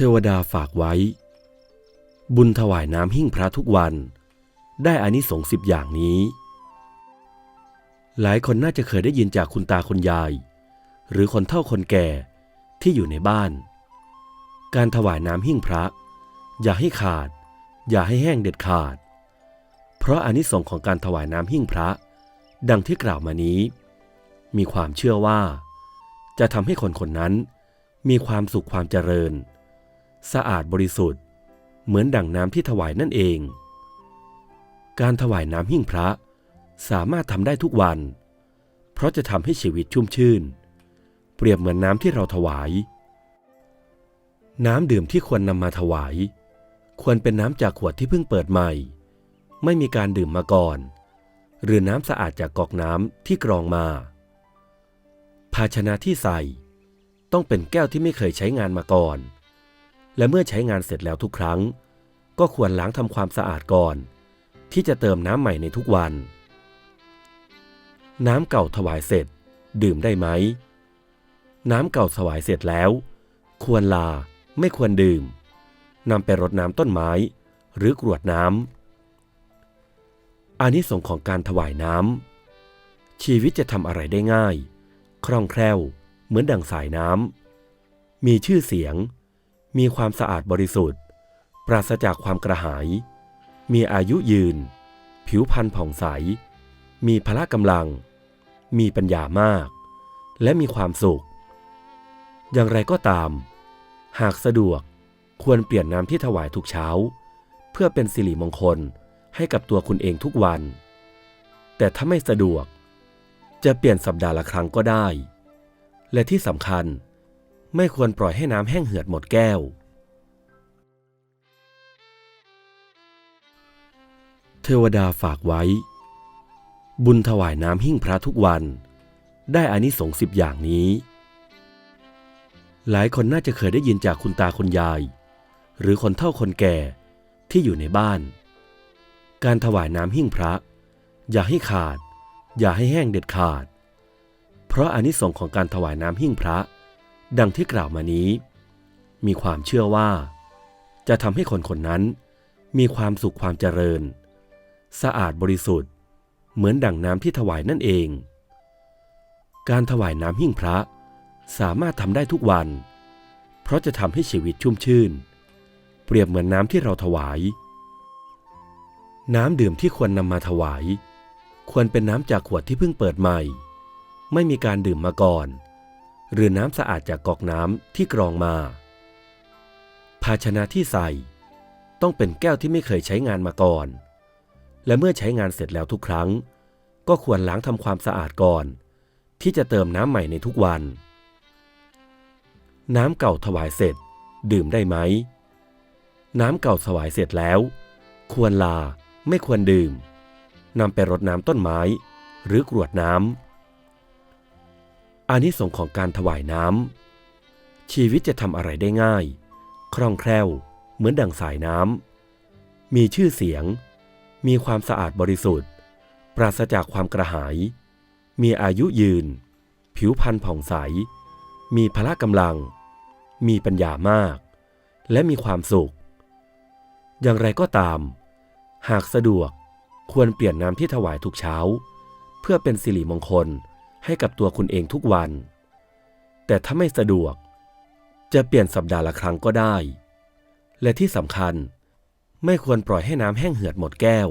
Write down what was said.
เทวดาฝากไว้ บุญถวายน้ำหิ้งพระทุกวัน ได้อานิสงส์สิบอย่างนี้ หลายคนน่าจะเคยได้ยินจากคุณตาคุณยาย หรือคนเฒ่าคนแก่ที่อยู่ในบ้าน การถวายน้ำหิ้งพระ อย่าให้ขาด อย่าให้แห้งเด็ดขาด เพราะอานิสงส์ของการถวายน้ำหิ้งพระ ดังที่กล่าวมานี้ มีความเชื่อว่า จะทำให้คนคนนั้นมีความสุขความเจริญ สะอาดบริสุทธิ์ เหมือนดั่งน้ำที่ถวายนั่นเอง การถวายน้ำหิ้งพระสามารถทำได้ทุกวัน เพราะจะทำให้ชีวิตชุ่มชื่น เปรียบเหมือนน้ำที่เราถวาย น้ำดื่มที่ควรนำมาถวาย ควรเป็นน้ำจากขวดที่เพิ่งเปิดใหม่ ไม่มีการดื่มมาก่อน หรือน้ำสะอาดจากกอกน้ำที่กรองมา ภาชนะที่ใส่ต้องเป็นแก้วที่ไม่เคยใช้งานมาก่อน และเมื่อใช้งานเสร็จแล้วทุกครั้ง ก็ควรล้างทำความสะอาดก่อน ที่จะเติมน้ำใหม่ในทุกวัน น้ำเก่าถวายเสร็จ ดื่มได้ไหม น้ำเก่าถวายเสร็จแล้ว ควรลาไม่ควรดื่มนำไปรดน้ำต้นไม้ หรือกรวดน้ำอานิสงส์ของการถวายน้ำชีวิตจะทำอะไรได้ง่าย คล่องแคล่ว เหมือนดั่งสายน้ำมีชื่อเสียง มีความสะอาดบริสุทธิ์ ปราศจากความกระหาย มีอายุยืน ผิวพรรณผ่องใส มีพละกำลัง มีปัญญามาก และมีความสุข อย่างไรก็ตาม หากสะดวกควรเปลี่ยนน้ำที่ถวายทุกเช้า เพื่อเป็นสิริมงคลให้กับตัวคุณเองทุกวัน แต่ถ้าไม่สะดวก จะเปลี่ยนสัปดาห์ละครั้งก็ได้ และที่สำคัญ ไม่ควรปล่อยให้น้ำแห้งเหือดหมดแก้ว เทวดาฝากไว้ บุญถวายน้ำหิ้งพระทุกวัน ได้อานิสงส์สิบอย่างนี้ หลายคนน่าจะเคยได้ยินจากคุณตาคุณยาย หรือคนเฒ่าคนแก่ที่อยู่ในบ้าน การถวายน้ำหิ้งพระ อย่าให้ขาด อย่าให้แห้งเด็ดขาด เพราะอานิสงส์ของการถวายน้ำหิ้งพระ ดังที่กล่าวมานี้ มีความเชื่อว่า จะทำให้คนคนนั้น มีความสุขความเจริญ สะอาดบริสุทธิ์ เหมือนดั่งน้ำที่ถวายนั่นเอง การถวายน้ำหิ้งพระสามารถทำได้ทุกวัน เพราะจะทำให้ชีวิตชุ่มชื่น เปรียบเหมือนน้ำที่เราถวาย น้ำดื่มที่ควรนำมาถวาย ควรเป็นน้ำจากขวดที่เพิ่งเปิดใหม่ ไม่มีการดื่มมาก่อน หรือน้ำสะอาดจากกอกน้ำที่กรองมา ภาชนะที่ใส่ ต้องเป็นแก้วที่ไม่เคยใช้งานมาก่อน และเมื่อใช้งานเสร็จแล้วทุกครั้ง ก็ควรล้างทำความสะอาดก่อน ที่จะเติมน้ำใหม่ในทุกวัน น้ำเก่าถวายเสร็จ ดื่มได้ไหม น้ำเก่าถวายเสร็จแล้ว ควรลาไม่ควรดื่มนำไปรดน้ำต้นไม้ หรือกรวดน้ำ อานิสงส์ของการถวายน้ำ ชีวิตจะทำอะไรได้ง่าย คล่องแคล่ว เหมือนดั่งสายน้ำ มีชื่อเสียง มีความสะอาดบริสุทธิ์ ปราศจากความกระหาย มีอายุยืน ผิวพรรณผ่องใส มีพละกำลัง มีปัญญามาก และมีความสุข อย่างไรก็ตาม หากสะดวกควรเปลี่ยนน้ำที่ถวายทุกเช้า เพื่อเป็นสิริมงคล ให้กับตัวคุณเองทุกวัน แต่ถ้าไม่สะดวก จะเปลี่ยนสัปดาห์ละครั้งก็ได้ และที่สำคัญ ไม่ควรปล่อยให้น้ำแห้งเหือดหมดแก้ว